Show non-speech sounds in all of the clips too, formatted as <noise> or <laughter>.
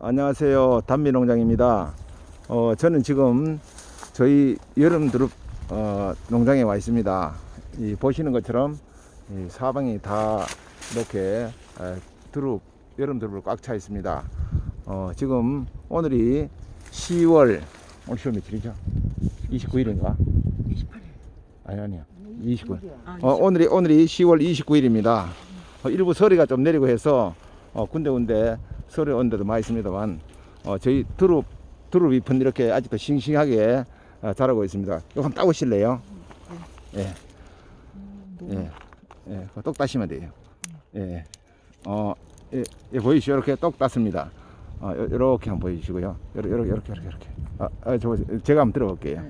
안녕하세요. 단미농장입니다. 어, 저는 지금 저희 여름 두릅 어, 농장에 와 있습니다. 이 보시는 것처럼 이 사방이 다 이렇게 에, 두릅 여름 두릅으로 꽉차 있습니다. 어, 지금 오늘이 10월 오늘 10월 며칠이죠? 29일인가? 28일. 아니 아니요. 29일. 아, 어, 오늘이 오늘이 10월 29일입니다. 어, 일부 서리가 좀 내리고 해서 어, 군데군데 서리 온 데도 많이 있습니다만 어, 저희 두릅 두릅 잎은 이렇게 아직도 싱싱하게 어, 자라고 있습니다. 이거 한번 따보실래요? 예, 예, 예, 그거 똑 따시면 돼요. 예, 어, 예, 예 보이시죠? 이렇게 똑 땄습니다. 어, 요- 요렇게 한번 보여주시고요. 요렇게, 요렇게, 요렇게, 요렇게. 아, 아, 저, 제가 한번 들어볼게요.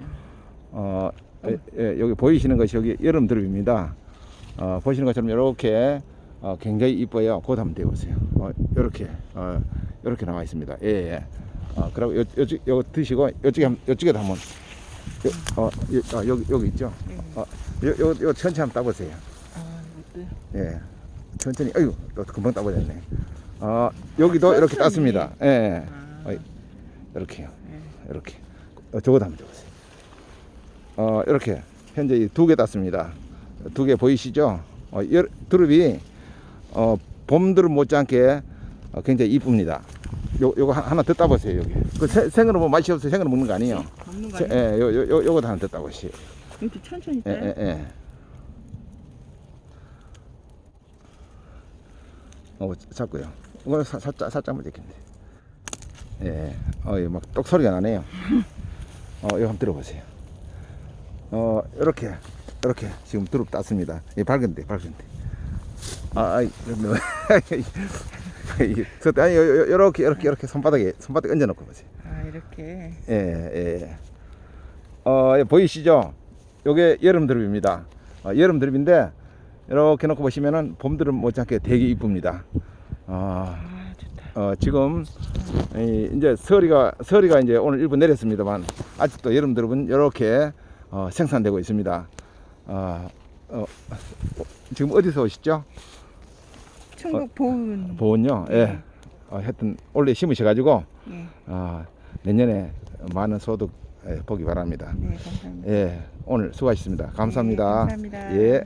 어, 예, 예, 여기 보이시는 것이 여기 여름 두릅입니다. 어, 보시는 것처럼 이렇게 어, 굉장히 이뻐요. 그것 한번 대보세요. 어, 이렇게 어, 이렇게 나와 있습니다. 예, 예. 어, 그리고 요, 요쪽 요 드시고 요쪽에 한, 요쪽에도 한번 요, 어, 요, 어, 여기 여기 있죠. 네. 어, 요, 요, 요 천천히 한번 따보세요. 아, 이것도. 예, 천천히. 아유, 또 금방 따버렸네. 어, 여기도 이렇게 땄습니다. 예, 예. 아, 어이. 이렇게요. 네. 이렇게 어, 저거 한번 줘보세요. 어 이렇게 현재 두 개 땄습니다. 두 개 보이시죠? 어, 여, 두릅이 어, 봄두릅 못지않게 어, 굉장히 이쁩니다. 요 요거 하- 하나 더 따보세요 여기. 그 생- 생으로 뭐 맛이 없어요. 생으로 먹는 거 아니에요. 먹는 거 세- 아니야? 예, 요, 요, 요, 요거 하나 더 따보시오. 이렇게 천천히 예, 따요? 예, 예. 어, 잡고요. 이거 사, 살짝, 살짝만 됐겠네. 예, 어, 이막똑 소리가 나네요. 어, 이거 한번 들어보세요. 어, 이렇게, 이렇게 지금 두릅 땄습니다. 예, 밝은데, 밝은데. 아, 아이, 너무- 이, <laughs> 서- 아니, 요렇게, 요렇게, 요렇게 손바닥에, 손바닥에 얹어 놓고 보세요. 아, 이렇게. 예, 예. 어, 예, 보이시죠? 요게 여름 드릅입니다. 어, 여름 드릅인데, 이렇게 놓고 보시면은 봄 드릅 못지않게 되게 이쁩니다. 어, 아, 좋다. 어, 지금, 이, 이제 서리가, 서리가 이제 오늘 일부 내렸습니다만, 아직도 여름 드릅은 이렇게 어, 생산되고 있습니다. 어, 어, 어, 지금 어디서 오시죠? 충북 보은. 보은요? 예. 어, 하여튼, 원래 심으셔가지고, 예. 어, 내년에 많은 소득 예, 보기 바랍니다. 네, 감사합니다. 예, 오늘 수고하셨습니다. 감사합니다. 네, 감사합니다. 예.